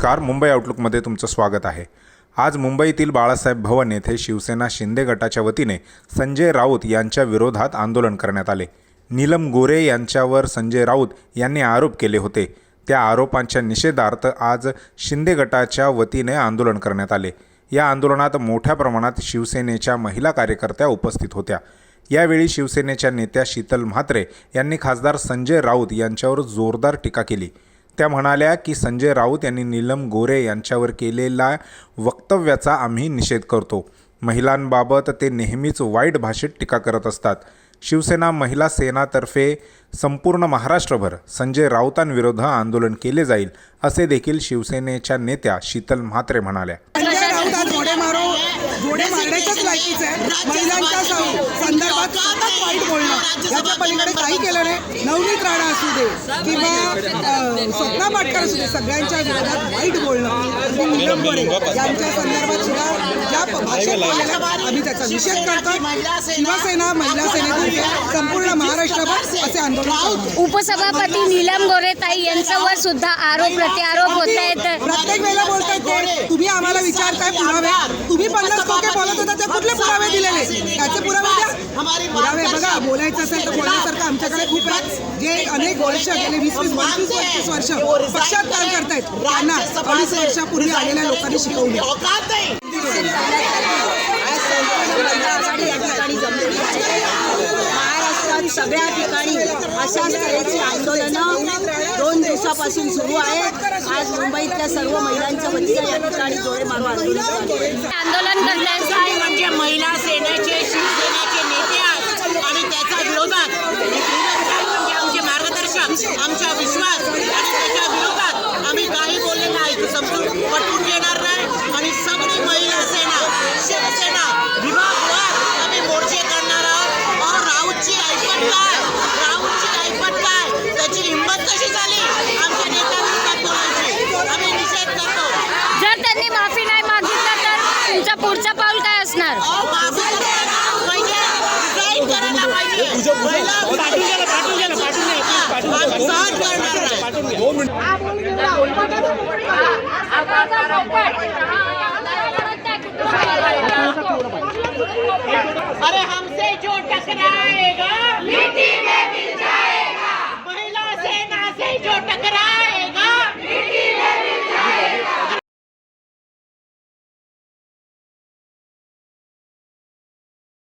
नमस्कार मुंबई आउटलुकमध्ये तुमचं स्वागत आहे. आज मुंबईतील बाळासाहेब भवन येथे शिवसेना शिंदे गटाच्या वतीने संजय राऊत यांच्या विरोधात आंदोलन करण्यात आले. नीलम गोरे यांच्यावर संजय राऊत यांनी आरोप केले होते. त्या आरोपांच्या निषेधार्थ आज शिंदे गटाच्या वतीने आंदोलन करण्यात आले. या आंदोलनात मोठ्या प्रमाणात शिवसेनेच्या महिला कार्यकर्त्या उपस्थित होत्या. यावेळी शिवसेनेच्या नेत्या शीतल म्हात्रे यांनी खासदार संजय राऊत यांच्यावर जोरदार टीका केली. त्या म्हणाल्या की संजय राऊत यांनी नीलम गोरे यांच्यावर केलेल्या वक्तव्याचा आम्ही निषेध करतो. महिलांबाबत ते नेहमीच वाईट भाषेत टीका करत असतात. शिवसेना महिला सेनातर्फे संपूर्ण महाराष्ट्रभर संजय राऊतांविरोधात आंदोलन केले जाईल असे देखील शिवसेनेच्या नेत्या शीतल म्हात्रे म्हणाल्या. संदर्भात वाईट बोलणं. याच्या पलीकडे काही केलं नाही. नवनीत राणा असू दे किंवा अ, स्वप्ना पाटकर असू दे सगळ्यांच्या विरोधात वाईट बोलणं. गोरे यांच्या संदर्भात सुद्धा ज्या भाषेत बोललेल्या आम्ही त्याचा निषेध करतो शिवसेना महिला सेनेतून संपूर्ण महाराष्ट्रभर असे आंदोलन. उपसभापती नीलम गोरेताई यांच्यावर सुद्धा आरोप प्रत्यारोप होत आहेत. प्रत्येक वेळेला बोलताय ते. तुम्ही आम्हाला विचारताय पुरावे. तुम्ही पन्नास टक्के कुठले पुरावे दिलेले. त्याचे पुरावे द्या. पुरावे बघा बोलायचं असेल तर बोलण्यासारखं आमच्याकडे खूप आहे जे अनेक वर्ष गेले वीस वीस पंचवीस पंचवीस वर्ष. पक्षात काम करतायत. त्यांना अडीच वर्षापूर्वी आलेल्या लोकांनी शिकवलं. महाराष्ट्रात सगळ्या ठिकाणी अशाच तऱ्हेची आंदोलनं दोन दिवसापासून सुरू आहेत आज मुंबईतल्या सर्व महिलांच्या वतीनं या ठिकाणी जोडे मारू आंदोलन. आंदोलन जे महिला सेनेचे शिवसेनेचे नेते आहेत आणि त्याच्या विरोधात आमचे मार्गदर्शक आमचा विश्वास आणि त्याच्या अरे हमसे जो टकराएगा